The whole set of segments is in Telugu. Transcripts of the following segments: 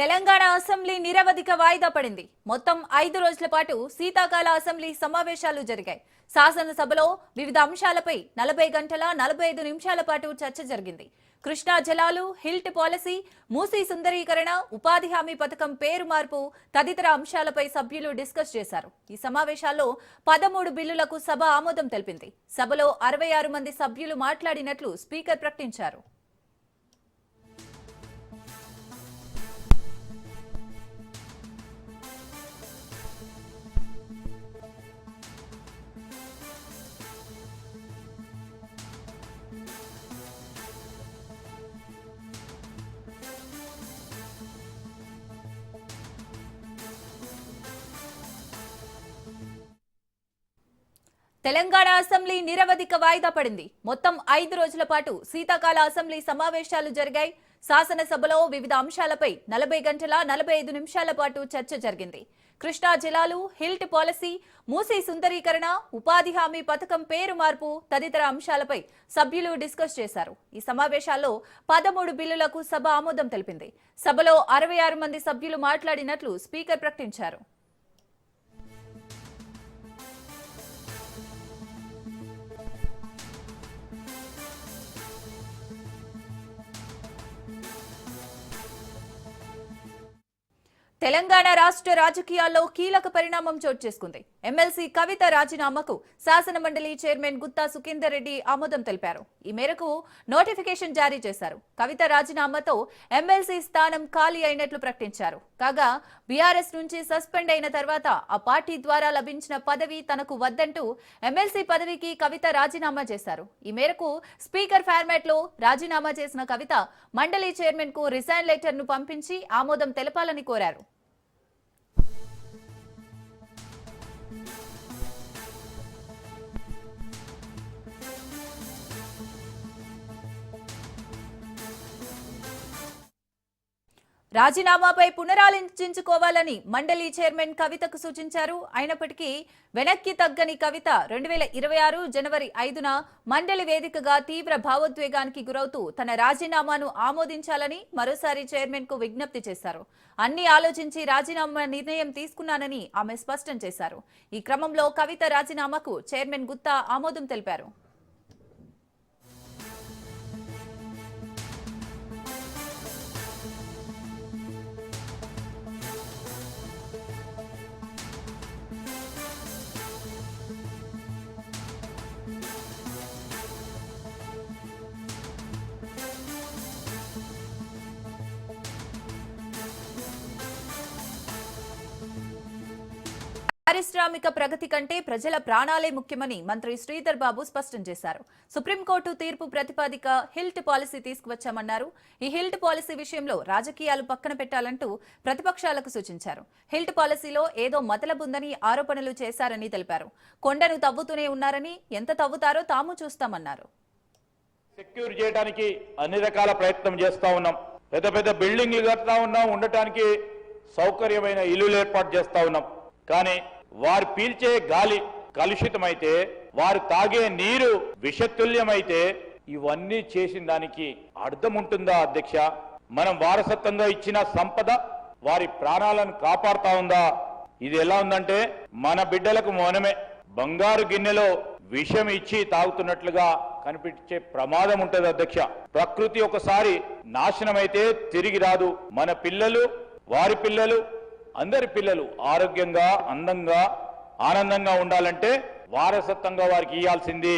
తెలంగాణ అసెంబ్లీ నిరవధిక వాయిదా పడింది. మొత్తం ఐదు రోజుల పాటు శీతాకాల అసెంబ్లీ సమావేశాలు జరిగాయి. శాసనసభలో వివిధ అంశాలపై నలభై గంటల నలభై ఐదు నిమిషాల పాటు చర్చ జరిగింది. కృష్ణా జలాలు హిల్ట్ పాలసీ మూసీ సుందరీకరణ ఉపాధి హామీ పథకం పేరు మార్పు తదితర అంశాలపై సభ్యులు డిస్కస్ చేశారు. ఈ సమావేశాల్లో పదమూడు బిల్లులకు సభ ఆమోదం తెలిపింది. సభలో అరవై ఆరు మంది సభ్యులు మాట్లాడినట్లు స్పీకర్ ప్రకటించారు. తెలంగాణ అసెంబ్లీ నిరవధిక వాయిదా పడింది. మొత్తం ఐదు రోజుల పాటు శీతాకాల అసెంబ్లీ సమావేశాలు జరిగాయి. శాసనసభలో వివిధ అంశాలపై నలభై గంటల నలభై ఐదు నిమిషాల పాటు చర్చ జరిగింది. కృష్ణా జిల్లాలు హిల్ట్ పాలసీ మూసీ సుందరీకరణ ఉపాధి హామీ పథకం పేరు మార్పు తదితర అంశాలపై సభ్యులు డిస్కస్ చేశారు. ఈ సమావేశాల్లో పదమూడు బిల్లులకు సభ ఆమోదం తెలిపింది. సభలో అరవై ఆరు మంది సభ్యులు మాట్లాడినట్లు స్పీకర్ ప్రకటించారు. తెలంగాణ రాష్ట్ర రాజకీయాల్లో కీలక పరిణామం చోటు చేసుకుంది. ఎమ్మెల్సీ కవిత రాజీనామాకు శాసన మండలి చైర్మన్ గుత్తా సుఖేందర్ రెడ్డి ఆమోదం తెలిపారు. ఈ మేరకు నోటిఫికేషన్ జారీ చేశారు. కవిత రాజీనామాతో ఎమ్మెల్సీ స్థానం ఖాళీ అయినట్లు ప్రకటించారు. కాగా బీఆర్ఎస్ నుంచి సస్పెండ్ అయిన తర్వాత ఆ పార్టీ ద్వారా లభించిన పదవి తనకు వద్దంటూ ఎమ్మెల్సీ పదవికి కవిత రాజీనామా చేశారు. ఈ మేరకు స్పీకర్ ఫార్మాట్లో రాజీనామా చేసిన కవిత మండలి చైర్మన్కు రిజైన్ లెటర్ను పంపించి ఆమోదం తెలపాలని కోరారు. రాజీనామాపై పునరాలోచించుకోవాలని మండలి చైర్మన్ కవితకు సూచించారు. అయినప్పటికీ వెనక్కి తగ్గని కవిత రెండు వేల ఇరవై ఆరు జనవరి ఐదున మండలి వేదికగా తీవ్ర భావోద్వేగానికి గురవుతూ తన రాజీనామాను ఆమోదించాలని మరోసారి చైర్మన్కు విజ్ఞప్తి చేశారు. అన్ని ఆలోచించి రాజీనామా నిర్ణయం తీసుకున్నానని ఆమె స్పష్టం చేశారు. ఈ క్రమంలో కవిత రాజీనామాకు చైర్మన్ గుత్తా ఆమోదం తెలిపారు. పారిశ్రామిక ప్రగతి కంటే ప్రజల ప్రాణాలే ముఖ్యమని మంత్రి శ్రీధర్ బాబు స్పష్టం చేశారు. సుప్రీంకోర్టు తీర్పు ప్రతిపాదిక హిల్ట్ పాలసీ తీసుకువచ్చామన్నారు. ఈ హిల్ట్ పాలసీ విషయంలో రాజకీయాలు పక్కన పెట్టాలంటూ ప్రతిపక్షాలకు సూచించారు. హిల్ట్ పాలసీలో ఏదో మతలబుందని ఆరోపణలు చేశారని తెలిపారు. కొండను తవ్వుతూనే ఉన్నారని ఎంత తవ్వుతారో తాము చూస్తామన్నారు. సెక్యూర్ చేయడానికి అన్ని రకాల ప్రయత్నం చేస్తా ఉన్నాం. పెద్ద పెద్ద బిల్డింగ్లు కడతా ఉన్నాం. ఉండటానికి సౌకర్యమైన ఇల్లులు ఏర్పాటు చేస్తా ఉన్నాం. కానీ వారు పీల్చే గాలి కలుషితమైతే వారు తాగే నీరు విషతుల్యమైతే ఇవన్నీ చేసిన దానికి అర్థం ఉంటుందా అధ్యక్ష? మనం వారసత్వంగా ఇచ్చిన సంపద వారి ప్రాణాలను కాపాడుతా ఉందా? ఇది ఎలా ఉందంటే మన బిడ్డలకు మౌనమే. బంగారు గిన్నెలో విషం ఇచ్చి తాగుతున్నట్లుగా కనిపించే ప్రమాదం ఉంటుంది అధ్యక్ష. ప్రకృతి ఒకసారి నాశనమైతే తిరిగి రాదు. మన పిల్లలు వారి పిల్లలు అందరి పిల్లలు ఆరోగ్యంగా అందంగా ఆనందంగా ఉండాలంటే వారసత్వంగా వారికి ఇవ్వాల్సింది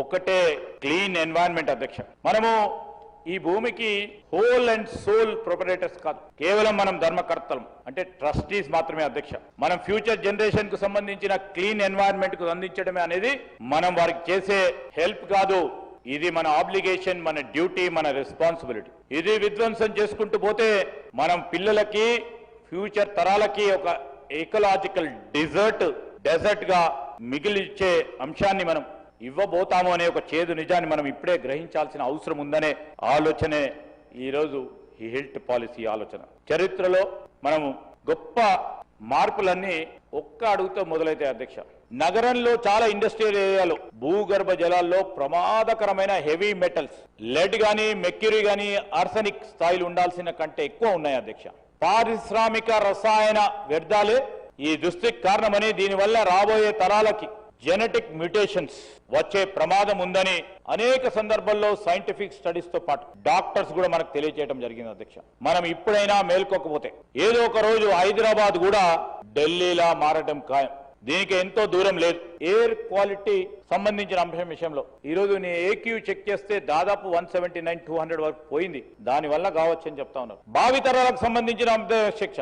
ఒక్కటే క్లీన్ ఎన్వైరన్మెంట్ అధ్యక్ష. మనము ఈ భూమికి హోల్ అండ్ సోల్ ప్రొపరేటర్స్ కాదు కేవలం మనం ధర్మకర్తలం అంటే ట్రస్టీస్ మాత్రమే అధ్యక్ష. మనం ఫ్యూచర్ జనరేషన్కు సంబంధించిన క్లీన్ ఎన్వైరన్మెంట్కు అందించడమే అనేది మనం వారికి చేసే హెల్ప్ కాదు. ఇది మన ఆబ్లిగేషన్ మన డ్యూటీ మన రెస్పాన్సిబిలిటీ. ఇది విధ్వంసం చేసుకుంటూ పోతే మనం పిల్లలకి ఫ్యూచర్ తరాలకి ఒక ఎకలాజికల్ డిజర్ట్ డెజర్ట్గా మిగిలిచ్చే అంశాన్ని మనం ఇవ్వబోతాము అనే ఒక చేదు నిజాన్ని మనం ఇప్పుడే గ్రహించాల్సిన అవసరం ఉందనే ఆలోచనే ఈరోజు ఈ హిల్ట్ పాలసీ ఆలోచన. చరిత్రలో మనము గొప్ప మార్పులన్నీ ఒక్క అడుగుతో మొదలైతే అధ్యక్ష. నగరంలో చాలా ఇండస్ట్రియల్ ఏరియాలో భూగర్భ జలాల్లో ప్రమాదకరమైన హెవీ మెటల్స్ లెడ్ గాని మెక్యూరీ గాని ఆర్సనిక్ స్థాయిలు ఉండాల్సిన కంటే ఎక్కువ ఉన్నాయి అధ్యక్ష. పారిశ్రామిక రసాయన వ్యర్థాలే ఈ దుస్థితికి కారణమని దీనివల్ల రాబోయే తరాలకి జెనెటిక్ మ్యూటేషన్స్ వచ్చే ప్రమాదం ఉందని అనేక సందర్భాల్లో సైంటిఫిక్ స్టడీస్తో పాటు డాక్టర్స్ కూడా మనకు తెలియజేయడం జరిగింది అధ్యక్ష. మనం ఇప్పుడైనా మేల్కోకపోతే ఏదో ఒక రోజు హైదరాబాద్ కూడా ఢిల్లీలా మారటం ఖాయం. దీనికి ఎంతో దూరం లేదు. ఎయిర్ క్వాలిటీ సంబంధించిన అంశం విషయంలో. ఈ రోజు నీ ఏక్యూ చెక్ చేస్తే దాదాపు one seventy nine two hundred వరకు పోయింది. దాని వల్ల కావచ్చు అని చెప్తా ఉన్నారు. భావితరాలకు సంబంధించిన అంశ శిక్ష.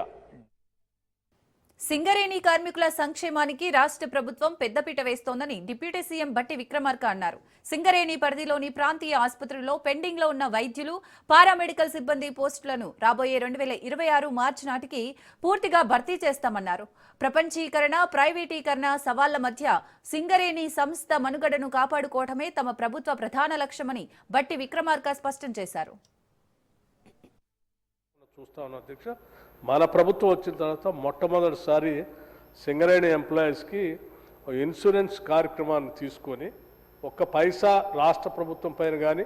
సింగరేణి కార్మికుల సంక్షేమానికి రాష్ట్ర ప్రభుత్వం పెద్దపీట వేస్తోందని డిప్యూటీ సీఎం బట్టి విక్రమార్క అన్నారు. సింగరేణి పరిధిలోని ప్రాంతీయ ఆసుపత్రుల్లో పెండింగ్లో ఉన్న వైద్యులు పారామెడికల్ సిబ్బంది పోస్టులను రాబోయే రెండు వేల ఇరవై ఆరు మార్చి నాటికి పూర్తిగా భర్తీ చేస్తామన్నారు. ప్రపంచీకరణ ప్రైవేటీకరణ సవాళ్ళ మధ్య సింగరేణి సంస్థ మనుగడను కాపాడుకోవటమే తమ ప్రభుత్వ ప్రధాన లక్ష్యమని బట్టి విక్రమార్క స్పష్టం చేశారు. చూస్తా మన ప్రభుత్వం వచ్చిన తర్వాత మొట్టమొదటిసారి సింగరేణి ఎంప్లాయీస్కి ఇన్సూరెన్స్ కార్యక్రమాన్ని తీసుకొని ఒక్క పైసా రాష్ట్ర ప్రభుత్వం పైన కానీ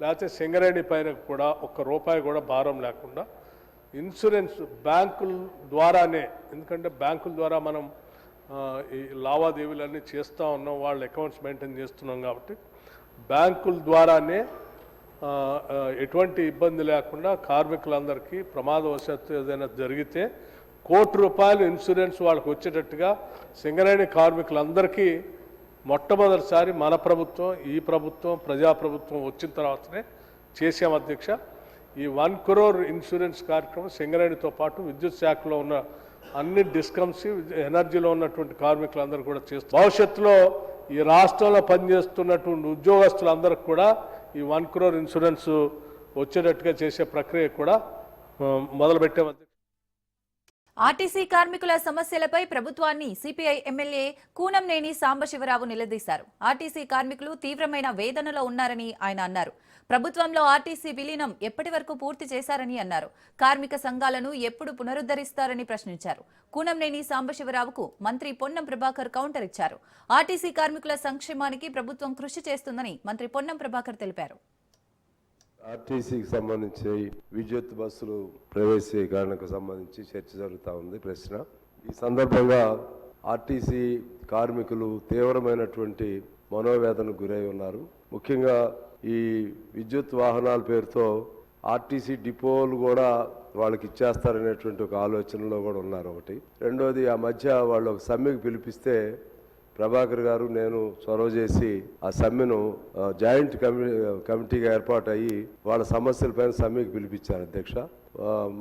లేకపోతే సింగరేణి పైన కూడా ఒక్క రూపాయి కూడా భారం లేకుండా ఇన్సూరెన్స్ బ్యాంకుల ద్వారానే ఎందుకంటే బ్యాంకుల ద్వారా మనం ఈ లావాదేవీలన్నీ చేస్తూ ఉన్నాం వాళ్ళ అకౌంట్స్ మెయింటైన్ చేస్తున్నాం కాబట్టి బ్యాంకుల ద్వారానే ఎటువంటి ఇబ్బంది లేకుండా కార్మికులందరికీ ప్రమాదవశాత్తు ఏదైనా జరిగితే కోటి రూపాయలు ఇన్సూరెన్స్ వాళ్ళకి వచ్చేటట్టుగా సింగరేణి కార్మికులందరికీ మొట్టమొదటిసారి మన ప్రభుత్వం ఈ ప్రభుత్వం ప్రజాప్రభుత్వం వచ్చిన తర్వాతనే చేసాం అధ్యక్ష. ఈ వన్ క్రోర్ ఇన్సూరెన్స్ కార్యక్రమం సింగరేణితో పాటు విద్యుత్ శాఖలో ఉన్న అన్ని డిస్కమ్స్ ఎనర్జీలో ఉన్నటువంటి కార్మికులందరూ కూడా చేస్తారు భవిష్యత్తులో ఈ రాష్ట్రంలో పనిచేస్తున్నటువంటి ఉద్యోగస్తులందరికీ కూడా ఈ వన్ క్రోర్ ఇన్సూరెన్స్ వచ్చేటట్టుగా చేసే ప్రక్రియ కూడా ఆ, ఆర్టీసీ కార్మికుల సమస్యలపై ప్రభుత్వాన్ని సిపిఐ ఎమ్మెల్యే కూనంనేని సాంబశివరావు నిలదీశారు. ఆర్టీసీ కార్మికులు తీవ్రమైన వేదనలో ఉన్నారని ఆయన అన్నారు. ప్రభుత్వంలో ఆర్టీసీ విలీనం ఎప్పటి వరకు పూర్తి చేశారని అన్నారు. కార్మిక సంఘాలను ఎప్పుడు పునరుద్ధరిస్తారని ప్రశ్నించారు. కూనంనేని సాంబశివరావుకు మంత్రి పొన్నం ప్రభాకర్ కౌంటర్ ఇచ్చారు. ఆర్టీసీ కార్మికుల సంక్షేమానికి ప్రభుత్వం కృషి చేస్తుందని మంత్రి పొన్నం ప్రభాకర్ తెలిపారు. ఆర్టీసీకి సంబంధించి విద్యుత్ బస్సులు ప్రవేశీకరణకు సంబంధించి చర్చ జరుగుతూ ఉంది ప్రశ్న. ఈ సందర్భంగా ఆర్టీసీ కార్మికులు తీవ్రమైనటువంటి మనోవేదనకు గురై ఉన్నారు. ముఖ్యంగా ఈ విద్యుత్ వాహనాల పేరుతో ఆర్టీసీ డిపోలు కూడా వాళ్ళకి ఇచ్చేస్తారనేటువంటి ఒక ఆలోచనలో కూడా ఉన్నారు ఒకటి. రెండోది ఆ మధ్య వాళ్ళు ఒక సమ్మెకు పిలిపిస్తే ప్రభాకర్ గారు నేను చొరవ చేసి ఆ సమ్మెను జాయింట్ కమి కమిటీగా ఏర్పాటు అయ్యి వాళ్ళ సమస్యలపైన సమ్మెకి పిలిపించారు అధ్యక్ష.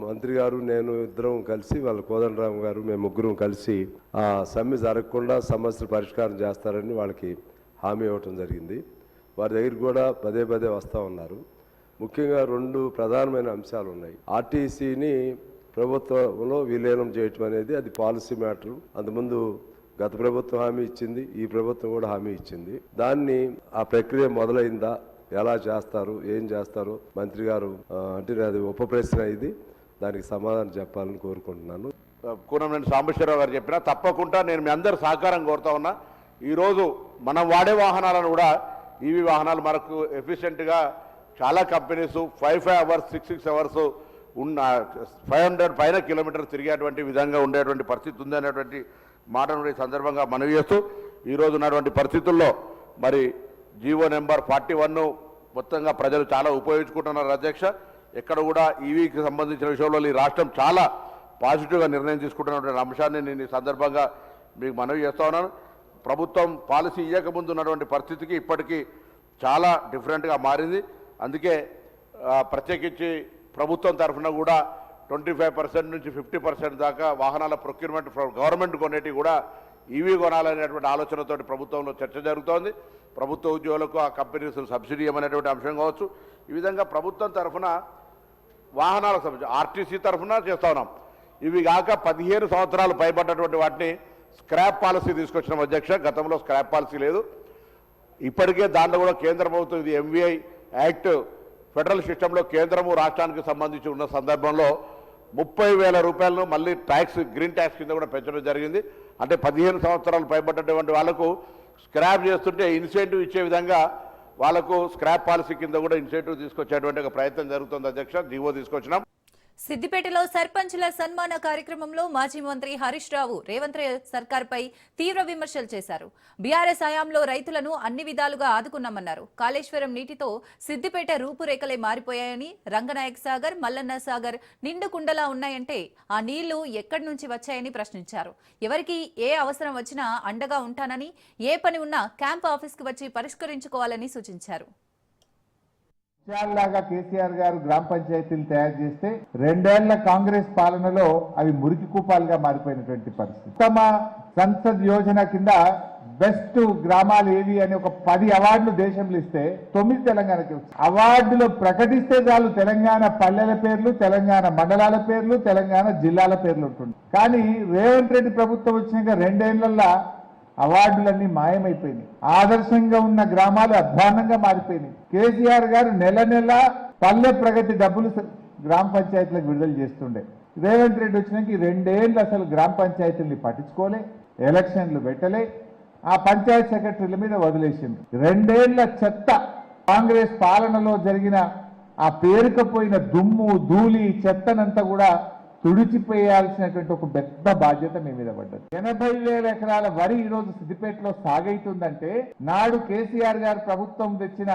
మంత్రి గారు నేను ఇద్దరం కలిసి వాళ్ళ కోదండరామ్ గారు మేము ముగ్గురం కలిసి ఆ సమ్మె జరగకుండా సమస్యలు పరిష్కారం చేస్తారని వాళ్ళకి హామీ ఇవ్వటం జరిగింది. వారి దగ్గరికి కూడా పదే పదే వస్తూ ఉన్నారు. ముఖ్యంగా రెండు ప్రధానమైన అంశాలు ఉన్నాయి. ఆర్టీసీని ప్రభుత్వంలో విలీనం చేయటం అనేది అది పాలసీ మ్యాటర్. అంతకుముందు గత ప్రభుత్వం హామీ ఇచ్చింది ఈ ప్రభుత్వం కూడా హామీ ఇచ్చింది. దాన్ని ఆ ప్రక్రియ మొదలైందా ఎలా చేస్తారు ఏం చేస్తారు? మంత్రి గారు అంటే అది ఉప ప్రశ్న ఇది. దానికి సమాధానం చెప్పాలని కోరుకుంటున్నాను. కూనంనేని సాంబశ్వరరావు గారు చెప్పినా తప్పకుండా నేను మీ అందరు సహకారం కోరుతా ఉన్నా. ఈరోజు మనం వాడే వాహనాలను కూడా ఈవీ వాహనాలు మనకు ఎఫిషియెంట్గా చాలా companies five five hours six six hours ఉన్న ఫైవ్ హండ్రెడ్ పైన కిలోమీటర్ తిరిగేటువంటి విధంగా ఉండేటువంటి పరిస్థితి ఉంది అనేటువంటి మాటను ఈ సందర్భంగా మనవి చేస్తూ ఈరోజు ఉన్నటువంటి పరిస్థితుల్లో మరి జీవో నెంబర్ ఫార్టీ వన్ మొత్తంగా ప్రజలు చాలా ఉపయోగించుకుంటున్నారు అధ్యక్ష. ఎక్కడ కూడా ఈవీకి సంబంధించిన విషయంలో ఈ రాష్ట్రం చాలా పాజిటివ్గా నిర్ణయం తీసుకుంటున్నటువంటి అంశాన్ని నేను ఈ సందర్భంగా మీకు మనవి చేస్తా ఉన్నాను. ప్రభుత్వం పాలసీ ఇవ్వకముందు ఉన్నటువంటి పరిస్థితికి ఇప్పటికీ చాలా డిఫరెంట్గా మారింది. అందుకే ప్రత్యేకించి ప్రభుత్వం తరఫున కూడా ట్వంటీ ఫైవ్ పర్సెంట్ నుంచి ఫిఫ్టీ పర్సెంట్ దాకా వాహనాల ప్రొక్యూర్మెంట్ గవర్నమెంట్ కొనేటివి కూడా ఈవీ కొనాలనేటువంటి ఆలోచనతో ప్రభుత్వంలో చర్చ జరుగుతోంది. ప్రభుత్వ ఉద్యోగులకు ఆ కంపెనీస్ సబ్సిడీ ఇవ్వమనేటువంటి అంశం కావచ్చు. ఈ విధంగా ప్రభుత్వం తరఫున వాహనాలకు సంబంధించి ఆర్టీసీ తరఫున చేస్తా ఉన్నాం. ఇవి కాక పదిహేను సంవత్సరాలు పైబడ్డటువంటి వాటిని స్క్రాప్ పాలసీ తీసుకొచ్చిన అధ్యక్ష గతంలో స్క్రాప్ పాలసీ లేదు. ఇప్పటికే దాంట్లో కూడా కేంద్ర ప్రభుత్వం ఇది ఎంవీఐ యాక్ట్ ఫెడరల్ సిస్టంలో కేంద్రము రాష్ట్రానికి సంబంధించి ఉన్న సందర్భంలో ముప్పై వేల రూపాయలను మళ్ళీ ట్యాక్స్ గ్రీన్ ట్యాక్స్ కింద కూడా పెంచడం జరిగింది. అంటే పదిహేను సంవత్సరాలు పైబడ్డటువంటి వాళ్ళకు స్క్రాప్ చేస్తుంటే ఇన్సెంటివ్ ఇచ్చే విధంగా వాళ్ళకు స్క్రాప్ పాలసీ కింద కూడా ఇన్సెంటివ్ తీసుకొచ్చేటువంటి ఒక ప్రయత్నం జరుగుతుంది అధ్యక్ష జీవో తీసుకొచ్చినాం. సిద్దిపేటలో సర్పంచుల సన్మాన కార్యక్రమంలో మాజీ మంత్రి హరీష్ రావు రేవంత్ రే- సర్కార్పై తీవ్ర విమర్శలు చేశారు. బీఆర్ఎస్ హయాంలో రైతులను అన్ని విధాలుగా ఆదుకున్నామన్నారు. కాళేశ్వరం నీటితో సిద్దిపేట రూపురేఖలే మారిపోయాయని రంగనాయక్ సాగర్ మల్లన్న సాగర్ నిండు కుండలా ఉన్నాయంటే ఆ నీళ్ళు ఎక్కడి నుంచి వచ్చాయని ప్రశ్నించారు. ఎవరికి ఏ అవసరం వచ్చినా అండగా ఉంటానని ఏ పని ఉన్నా క్యాంప్ ఆఫీస్కి వచ్చి పరిష్కరించుకోవాలని సూచించారు. లాగా కేసీఆర్ గారు గ్రామ పంచాయతీలు తయారు చేస్తే రెండేళ్ళ కాంగ్రెస్ పాలనలో అవి మురికి కూపాలుగా మారిపోయినటువంటి పరిస్థితి. ఉత్తమ సంసద్ యోజన కింద బెస్ట్ గ్రామాలు ఏవి అని ఒక పది అవార్డులు దేశంలో ఇస్తే తొమ్మిది తెలంగాణకి అవార్డులు ప్రకటిస్తే చాలు తెలంగాణ పల్లెల పేర్లు తెలంగాణ మండలాల పేర్లు తెలంగాణ జిల్లాల పేర్లు ఉంటుంది కానీ రేవంత్ రెడ్డి ప్రభుత్వం వచ్చినాక రెండేళ్ళలో అవార్డులన్నీ మాయమైపోయినాయి. ఆదర్శంగా ఉన్న గ్రామాలు అధ్వానంగా మారిపోయినాయి. కేసీఆర్ గారు నెల నెల పల్లె ప్రగతి డబ్బులు గ్రామ పంచాయతీలకు విడుదల చేస్తుండే. రేవంత్ రెడ్డి వచ్చినాక ఈ రెండేళ్ళు అసలు గ్రామ పంచాయతీల్ని పట్టించుకోలే ఎలక్షన్లు పెట్టలే ఆ పంచాయత్ సెక్రటరీల మీద వదిలేసింది రెండేళ్ళ చెత్త కాంగ్రెస్ పాలనలో జరిగిన ఆ పేరుకపోయిన దుమ్ము ధూళి చెత్తనంతా కూడా తుడిచిపోయాల్సినటువంటి ఒక పెద్ద బాధ్యత మీ మీద పడ్డది. ఎనభై వేల ఎకరాల వరి ఈ రోజు సిద్దిపేటలో సాగైతుందంటే నాడు కేసీఆర్ గారు ప్రభుత్వం తెచ్చిన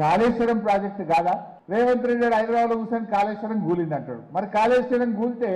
కాళేశ్వరం ప్రాజెక్టు కాదా? రేవంత్ రెడ్డి గారు హైదరాబాద్లో కూర్చొని కాళేశ్వరం గూలింది అంటాడు మరి కాళేశ్వరం గూలితే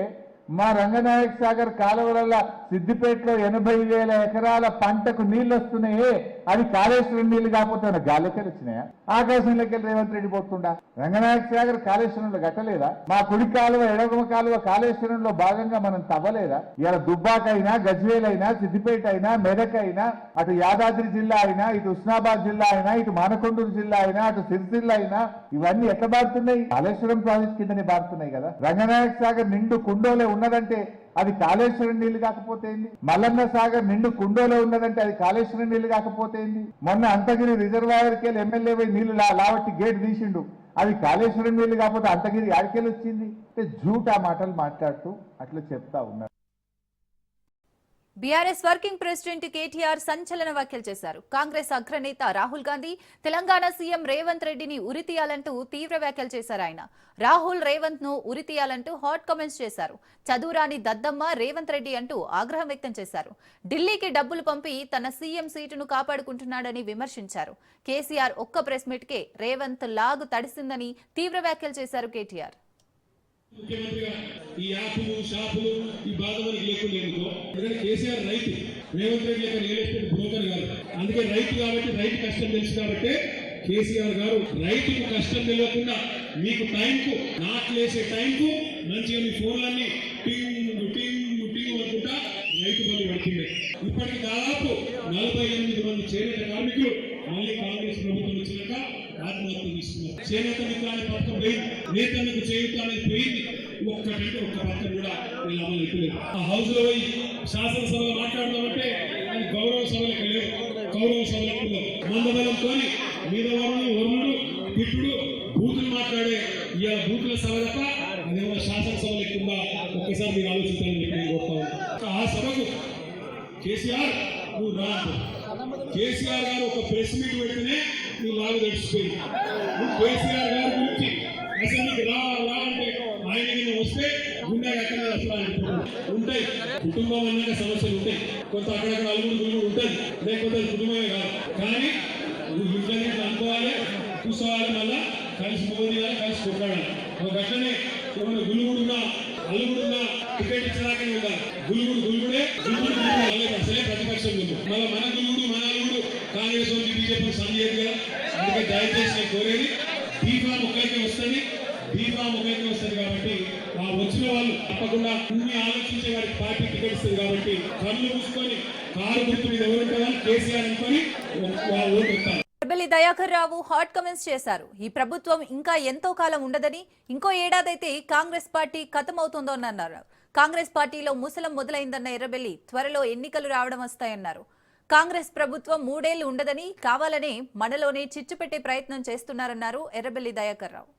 మా రంగనాయక్ సాగర్ కాలువల సిద్దిపేటలో ఎనభై వేల ఎకరాల పంటకు నీళ్ళు వస్తున్నాయే అది కాళేశ్వరం నీళ్ళు కాకపోతే ఏమైనా గాలికెళ్ళి వచ్చినాయా? ఆకాశంలోకి వెళ్ళి రేవంత్ రెడ్డి పోతుండా? రంగనాయక సాగర్ కాళేశ్వరంలో గట్టలేదా మా కుడి కాలువ ఎడమ కాలువ కాళేశ్వరంలో భాగంగా మనం తవ్వలేదా? ఇలా దుబ్బాకైనా గజ్వేలైనా సిద్దిపేట అయినా మెదక్ అయినా అటు యాదాద్రి జిల్లా అయినా ఇటు ఉస్నాబాద్ జిల్లా అయినా ఇటు మానకొండూరు జిల్లా అయినా అటు సిరిసిల్ల అయినా ఇవన్నీ ఎట్లా బారుతున్నాయి? కాళేశ్వరం ప్రాజెక్ట్ కిందనే బారుతున్నాయి కదా. రంగనాయక సాగర్ నిండు కుండోలే ఉన్నదంటే అది కాళేశ్వరం నీళ్ళు కాకపోతే మల్లన్న సాగర్ నిండు కుండోలో ఉన్నదంటే అది కాళేశ్వరం నీళ్ళు కాకపోతే మొన్న అంతగిరి రిజర్వాయర్కి వెళ్ళి ఎమ్మెల్యే పోయి నీళ్ళు లావట్టి గేట్ తీసిండు. అది కాళేశ్వరం నీళ్ళు కాకపోతే అంతగిరి ఆడికెళ్ళి వచ్చింది? అంటే జూటా మాటలు మాట్లాడుతూ అట్లా చెప్తా ఉన్నారు. బీఆర్ఎస్ వర్కింగ్ ప్రెసిడెంట్ కేటీఆర్ సంచలన వ్యాఖ్యలు చేశారు. కాంగ్రెస్ అగ్రనేత రాహుల్ గాంధీ తెలంగాణ సీఎం రేవంత్ రెడ్డిని ఉరితీయాలంటూ తీవ్ర వ్యాఖ్యలు చేశారు ఆయన. రాహుల్ రేవంత్ను ఉరితీయాలంటూ హాట్ కామెంట్స్ చేశారు. చదువురాని దద్దమ్మ రేవంత్ రెడ్డి అంటూ ఆగ్రహం వ్యక్తం చేశారు. ఢిల్లీకి డబ్బులు పంపి తన సీఎం సీటును కాపాడుకుంటున్నాడని విమర్శించారు. కేసీఆర్ ఒక్క ప్రెస్ మీట్ కే రేవంత్ లాగు తడిసిందని తీవ్ర వ్యాఖ్యలు చేశారు కేటీఆర్. ముఖ్యమంత్రిగా ఈ యాప్లు షాపులు ఈ బాధ మనకి లేకుండా ఎందుకో? ఎందుకంటే కేసీఆర్ రైతు రేవంత్ రెడ్డి యొక్క రియల్ ఎస్టేట్ బ్రోకర్ గారు అందుకే రైతు కాబట్టి రైతు కష్టం తెలుసు కాబట్టి కేసీఆర్ గారు రైతుకు కష్టం తెలియకుండా మీకు టైంకు నాట్లేసే టైంకు మంచిగా మీ ఫోన్లన్నీ టింగ్ టింగ్ టింగ్ అనుకుంటా రైతు బంధు పడుతుంది ఇప్పటికి దాదాపు నలభై ఎనిమిది మంది చేనేత కార్మికులు మళ్ళీ కాంగ్రెస్ ప్రభుత్వం వచ్చినాక ఆత్మహత్య తీసుకున్నారు చేనేత మిత్రాన్ని పథకం పోయింది నేతలకు చేయుత అనేది పోయింది. ఒక్కటంటే ఒక్క పథకం కూడా వీళ్ళు అమలు అయిపోలేదు ఆ హౌస్లో పోయి శాసనసభలో మాట్లాడదామంటే అది గౌరవ సభలకు లేదు. గౌరవ సభలకు మందబలంతో మీద వరుణుడు వరుణుడు తిట్టుడు బూతులు మాట్లాడే ఈ బూతుల సభ తప్ప అదేమో శాసనసభ లెక్కుందా ఒక్కసారి మీరు ఆలోచించాలని చెప్పి నేను ఆ సభకు కేసీఆర్ నువ్వు రా. కేసీఆర్ గారు ఒక ప్రెస్ మీట్ పెడితేనే నీ నువ్వు కేసీఆర్ గారి గురించి అసెంబ్లీకి రా రా అంటే ఆయన వస్తే గుండె ఎక్కడ ఉంటాయి కుటుంబం అన్నాక సమస్యలు ఉంటాయి కొంత అక్కడక్కడ అలుగుడు గురుగు ఉంటుంది లేకపోతే కుటుంబమే కాదు కానీ నువ్వు ఇంట్లో అనుకోవాలి కూర్చోవాలి మళ్ళా కలిసి మోదీయాలి కలిసి కొట్లాడాలి ఒక అట్లనే ఏమైనా గులుగుడున్నా అలుగుడున్నా టికెట్ ఇచ్చినాకే ఉండాలి గులుగుడు గులుగుడే గులుగుడు గులుగుడు అసలే ప్రతిపక్షం ఉంది మళ్ళీ మన గులుగుడు మన అలుగుడు కాంగ్రెస్ వాళ్ళు బీజేపీ సంజయ్ గారు అందుకే దయచేసి నేను కోరేది బీఫామ్ ఒకరికి వస్తుంది బీఫామ్ ఒకరికి వస్తుంది కాబట్టి ఆ వచ్చిన వాళ్ళు తప్పకుండా అన్ని ఆలోచించే వారికి పార్టీ టికెట్ ఇస్తుంది కాబట్టి కళ్ళు మూసుకొని కారు గుర్తు మీద ఎవరు కేసీఆర్ అనుకొని ఓటు ఇస్తారు ఎర్రబెల్లి దయాకర్ రావు హాట్ కమెంట్స్ చేశారు. ఈ ప్రభుత్వం ఇంకా ఎంతో కాలం ఉండదని ఇంకో ఏడాదైతే కాంగ్రెస్ పార్టీ ఖతమవుతుందని అన్నారు కాంగ్రెస్ పార్టీలో ముసలం మొదలైందన్న ఎర్రబెల్లి త్వరలో ఎన్నికలు రావడం వస్తాయన్నారు. కాంగ్రెస్ ప్రభుత్వం మూడేళ్ళు ఉండదని కావాలనే మనలోనే చిచ్చు పెట్టే ప్రయత్నం చేస్తున్నారన్నారు ఎర్రబెల్లి దయాకర్ రావు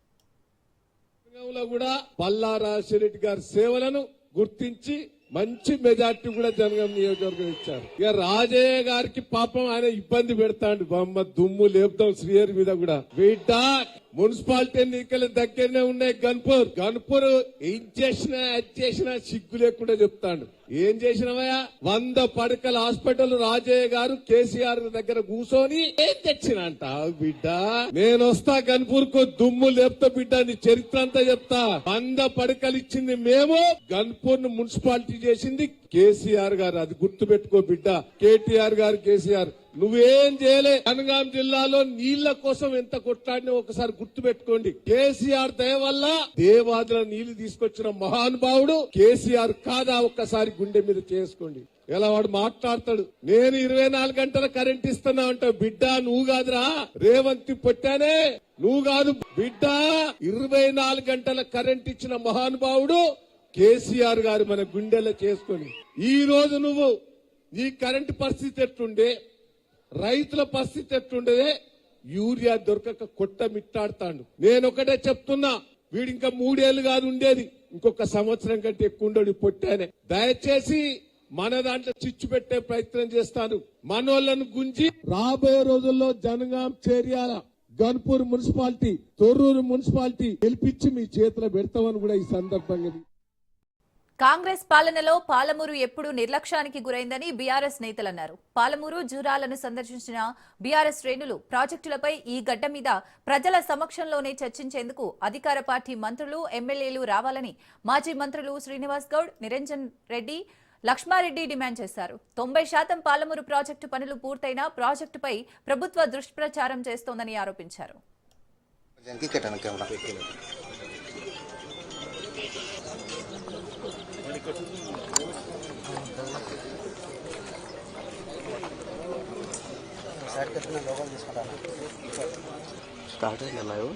కూడా పల్లా రాజశేఖరెడ్డి గారి సేవలను గుర్తించి మంచి మెజార్టీ కూడా జనగం నియోజకవర్గం ఇచ్చారు. ఇక రాజయ్య గారికి పాపం ఆయన ఇబ్బంది పెడతాడు. బొమ్మ దుమ్ము లేపుతాం శ్రీహరి మీద కూడా. బిడ్డ మున్సిపాలిటీ ఎన్నికలు దగ్గరనే ఉన్నాయి గన్పూర్. గన్పూర్ ఏం చేసినా అది చేసినా సిగ్గు లేకుండా చెప్తాడు. ఏం చేసినవయా వంద పడకల హాస్పిటల్ రాజయ్య గారు కేసీఆర్ దగ్గర కూర్చొని ఏం తెచ్చినంట? బిడ్డ. నేను వస్తా గన్పూర్కు దుమ్ము లేపుతా బిడ్డ నీ చరిత్ర అంతా చెప్తా. వంద పడకలు ఇచ్చింది మేము గన్పూర్ను మున్సిపాలిటీ చేసింది కేసీఆర్ గారు. అది గుర్తు పెట్టుకో బిడ్డ. కేటీఆర్ గారు కేసీఆర్. నువ్వేం చేయలే? జనగాం జిల్లాలో నీళ్ళ కోసం ఎంత కొట్లాడినా ఒకసారి గుర్తు పెట్టుకోండి కేసీఆర్ దయ వల్ల దేవాదుల నీళ్ళు తీసుకొచ్చిన మహానుభావుడు కేసీఆర్ కాదా ఒక్కసారి గుండె మీద చేసుకోండి. ఎలా వాడు మాట్లాడతాడు? నేను ఇరవై నాలుగు గంటల కరెంట్ ఇస్తున్నా అంటావు. బిడ్డ నువ్వు కాదురా. రేవంతి పొట్టానే. నువ్వు కాదు. బిడ్డ ఇరవై నాలుగు గంటల కరెంట్ ఇచ్చిన మహానుభావుడు కేసీఆర్ గారు మన గుండెలో చేసుకొని ఈ రోజు నువ్వు నీ కరెంట్ పరిస్థితి ఎట్లుండే? రైతుల పరిస్థితి ఎట్లుండేదే? యూరియా దొరకక కొట్ట మిట్టాడుతాడు. నేను ఒకటే చెప్తున్నా వీడు ఇంకా మూడేళ్ళు కాదు ఉండేది. ఇంకొక సంవత్సరం కంటే ఎక్కువ ఉండడు పొట్టానే దయచేసి మన దాంట్లో చిచ్చు పెట్టే ప్రయత్నం చేస్తాను మనోళ్ళను గుంజి రాబోయే రోజుల్లో జనగాం చేర్యాల గన్పూర్ మున్సిపాలిటీ తొర్రూరు మున్సిపాలిటీ గెలిపించి మీ చేతిలో పెడతామని కూడా ఈ సందర్భంగా కాంగ్రెస్ పాలనలో పాలమూరు ఎప్పుడూ నిర్లక్ష్యానికి గురైందని బీఆర్ఎస్ నేతలు అన్నారు పాలమూరు జూరాలను సందర్శించిన బీఆర్ఎస్ శ్రేణులు ప్రాజెక్టులపై ఈ గడ్డ మీద ప్రజల సమక్షంలోనే చర్చించేందుకు అధికార పార్టీ మంత్రులు ఎమ్మెల్యేలు రావాలని మాజీ మంత్రులు శ్రీనివాస్ గౌడ్ నిరంజన్ రెడ్డి లక్ష్మారెడ్డి డిమాండ్ చేశారు. తొంభై శాతం పాలమూరు ప్రాజెక్టు పనులు పూర్తయినా ప్రాజెక్టుపై ప్రభుత్వ దుష్ప్రచారం చేస్తోందని ఆరోపించారు. స్టార్ట్ అయింది లైవ్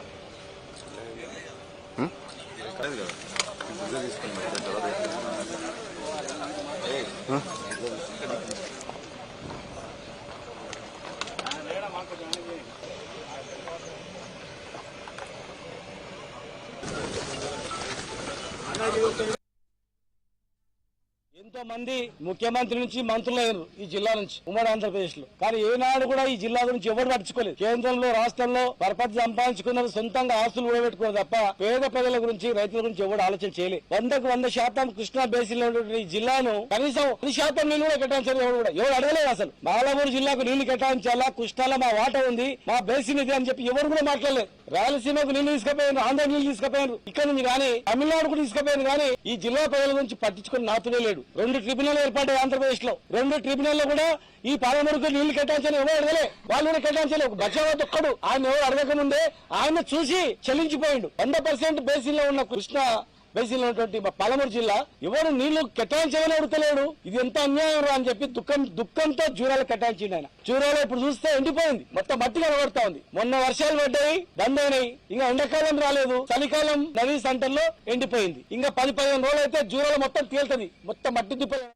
ఎంతో మంది ముఖ్యమంత్రి నుంచి మంత్రులు అయ్యారు ఈ జిల్లా నుంచి ఉమ్మడి ఆంధ్రప్రదేశ్లో కానీ ఏనాడు కూడా ఈ జిల్లా గురించి ఎవరు పట్టించుకోలేదు. కేంద్రంలో రాష్ట్రంలో పరపతి సంపాదించుకున్నారు సొంతంగా ఆస్తులు కూడబెట్టుకున్నారు తప్ప పేద ప్రజల గురించి రైతుల గురించి ఎవరు ఆలోచన చేయలేదు. వందకు వంద శాతం కృష్ణా బేసిన్లో ఈ జిల్లాను కనీసం పది శాతం నీళ్ళు కూడా కేటాయించారు ఎవరు కూడా. ఎవరు అడగలేదు అసలు. బాలమూరు జిల్లాకు నీళ్ళు కేటాయించాలా? కృష్ణాలో మా వాట ఉంది మా బేసిన్ ఇది అని చెప్పి ఎవరు కూడా మాట్లాడలేదు. రాయలసీమకు నీళ్ళు తీసుకుపోయారు ఆంధ్ర నీళ్ళు తీసుకుపోయారు ఇక్కడ నుంచి కానీ తమిళనాడుకు తీసుకుపోయారు కానీ ఈ జిల్లా ప్రజల గురించి పట్టించుకుని నాతునే లేడు. రెండు ట్రిబ్యునల్ ఏర్పాటు ఆంధ్రప్రదేశ్లో రెండు ట్రిబ్యునల్లో కూడా ఈ పాలమూరుకు నీళ్ళు కేటాయించని ఎవరు అడగలే. వాళ్ళు కూడా కేటాయించలే. ఒక బచ్చావత్ ఒక్కడు. ఆయన ఎవరు అడగకముందే ఆయన చూసి చెల్లించిపోయిండు. వంద పర్సెంట్ బేసిన్లో ఉన్న కృష్ణ బేసిన్ ఉన్నటువంటి మా పాలమూరు జిల్లా ఎవరు నీళ్ళు కేటాయించమని అడుగుతలేడు. ఇది ఎంత అన్యాయం రా అని చెప్పి దుఃఖం దుఃఖంతో జూరాలు కేటాయించింది ఆయన. జూరాలు ఇప్పుడు చూస్తే ఎండిపోయింది. మొత్తం మట్టి కనబడతా ఉంది. మొన్న వర్షాలు పడ్డాయి బంద్ అయినాయి. ఇంకా ఎండాకాలం రాలేదు. చలికాలం నదీ సెంటర్లో ఎండిపోయింది. ఇంకా పది పదిహేను రోజులు అయితే జూరాలు మొత్తం తేలుతుంది. మొత్తం మట్టి దిప్పలు